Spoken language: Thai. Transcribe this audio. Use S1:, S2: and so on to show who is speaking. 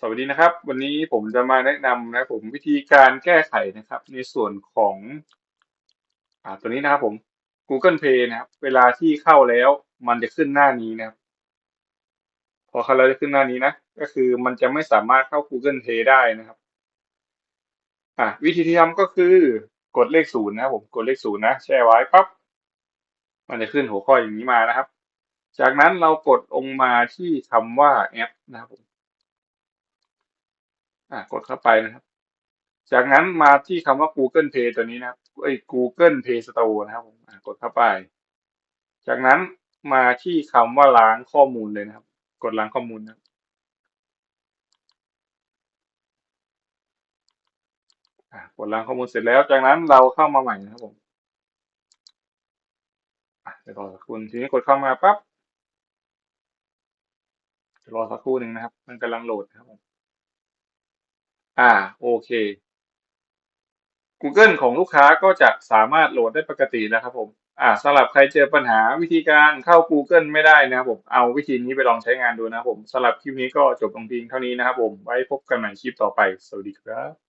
S1: สวัสดีนะครับ วันนี้ผมจะมาแนะนำนะผมวิธีการแก้ไขนะครับ ในส่วนของอ่าตัวนี้นะครับผม Google Play นะครับ เวลาที่เข้าแล้ว มันจะขึ้นหน้านี้นะครับ พอเข้าแล้วจะขึ้นหน้านี้นะ ก็คือมันจะไม่สามารถเข้า Google Play ได้นะครับอะวิธีที่ทำก็คือกดเลขศูนย์นะครับผมกดเลขศูนย์นะแช่ไว้ปั๊บมันจะขึ้นหัวข้ออย่างนี้มานะครับ จากนั้นเรากดลงมาที่คำว่าแอปนะครับผม อะกดเข้าไปนะครับ จากนั้นมาที่คำว่า Google Play ตัวนี้นะครับไอ้ Google Play Store นะครับผมอะกดเข้าไป จากนั้นมาที่คำว่าล้างข้อมูลเลยนะครับ กดล้างข้อมูลนะครับกดล้างข้อมูลเสร็จแล้ว จากนั้นเราเข้ามาใหม่นะครับผมอะเดี๋ยวรอสักครู่ทีนี้กดเข้ามาปั๊บรอสักครู่หนึ่งนะครับ มันกำลังโหลดนะครับผม อ่าโอเค Google ของลูกค้าก็จะสามารถโหลดได้ปกติแล้วครับผมอ่าสำหรับใครเจอปัญหาวิธีการเข้า Google ไม่ได้นะครับผมเอาวิธีนี้ไปลองใช้งานดูนะครับผมสำหรับคลิปนี้ก็จบลงเพียงเท่านี้นะครับผมไว้พบกันใหม่คลิปต่อไป สวัสดีครับ